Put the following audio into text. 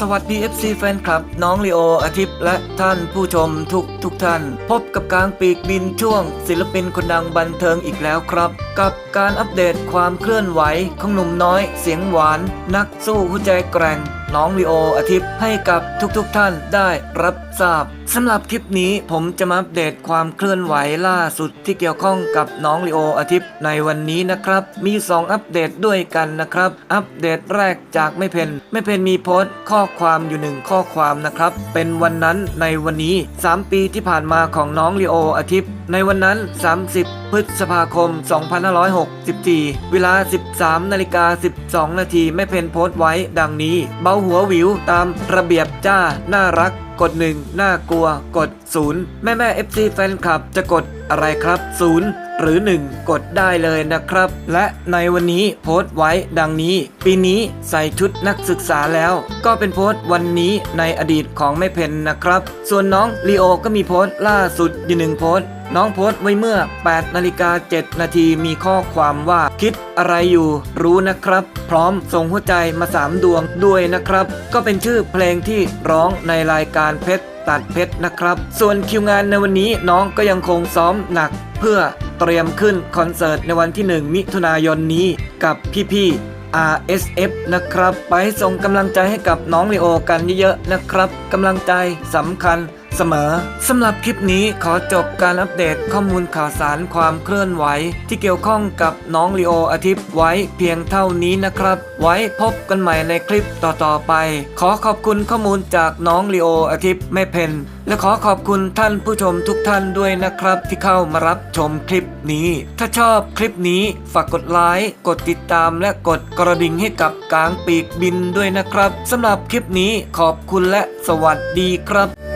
สวัสดี FC แฟนคลับ น้องลีโออาทิตย์และท่านผู้ชมทุกทุกท่าน พบกับกลางปีกบินช่วง ศิลปินคนดังบันเทิงอีกแล้วครับ กับการอัปเดตความเคลื่อนไหวของหนุ่มน้อยเสียงหวาน นักสู้หัวใจแกร่ง น้องลีโออาทิตย์ให้กับทุกๆทท่านได้รับทราบสำหรับคลิปนี้ผมจะมาอัปเดตความเคลื่อนไหวล่าสุดที่เกี่ยวข้องกับน้องลีโออาทิตย์ในวันนี้นะครับ มี 2 อัปเดตด้วยกันนะครับ อัปเดตแรกจากไม่เพนไม่เพนมีโพสต์ข้อความอยู่หนึ่งข้อความนะครับ เป็นวันนั้นในวันนี้ 3 ปีที่ผ่านมาของน้องลีโออาทิตย์ในวันนั้น 30 พฤษภาคม 2564 เวลา 13นาฬิกา12 นาทีแม่เพนโพสต์ไว้ดังนี้ เบาหัววิวตามระเบียบจ้า น่ารัก กด 1 น่ากลัว กด 0 แม่แม่ FC แฟนคลับจะกดอะไรครับ 0 หรือ 1 กดได้เลยนะครับ และในวันนี้โพสต์ไว้ดังนี้ ปีนี้ใส่ชุดนักศึกษาแล้ว ก็เป็นโพสต์วันนี้ในอดีตของแม่เพนนะครับ ส่วนน้องลีโอก็มีโพสต์ล่าสุดอยู่หนึ่งโพสต์ น้องโพสต์ไว้เมื่อ8นาฬิกา7นาทีมีข้อความว่าคิดอะไรอยู่รู้นะครับ พร้อมส่งหัวใจมา3ดวงด้วยนะครับ ก็เป็นชื่อเพลงที่ร้องในรายการเพชรตัดเพชรนะครับ ส่วนคิวงานในวันนี้น้องก็ยังคงซ้อมหนัก เพื่อเตรียมขึ้นคอนเสิร์ตในวันที่ 1 มิถุนายนนี้กับพี่ๆ RSF นะครับ ไปส่งกำลังใจให้กับน้องลีโอกันเยอะๆนะครับกำลังใจสำคัญ เสมอสำหรับคลิปนี้ขอจบการอัปเดตข้อมูลข่าวสารความเคลื่อนไหว ที่เกี่ยวข้องกับน้องลีโออาทิตย์ไว้เพียงเท่านี้นะครับ ไว้พบกันใหม่ในคลิปต่อๆไป ขอขอบคุณข้อมูลจากน้องลีโออาทิตย์แม่เพนและขอขอบคุณท่านผู้ชมทุกท่านด้วยนะครับ ที่เข้ามารับชมคลิปนี้ ถ้าชอบคลิปนี้ฝากกดไลค์กดติดตามและกดกระดิ่งให้กับกลางปีกบินด้วยนะครับสำหรับคลิปนี้ขอบคุณและสวัสดีครับ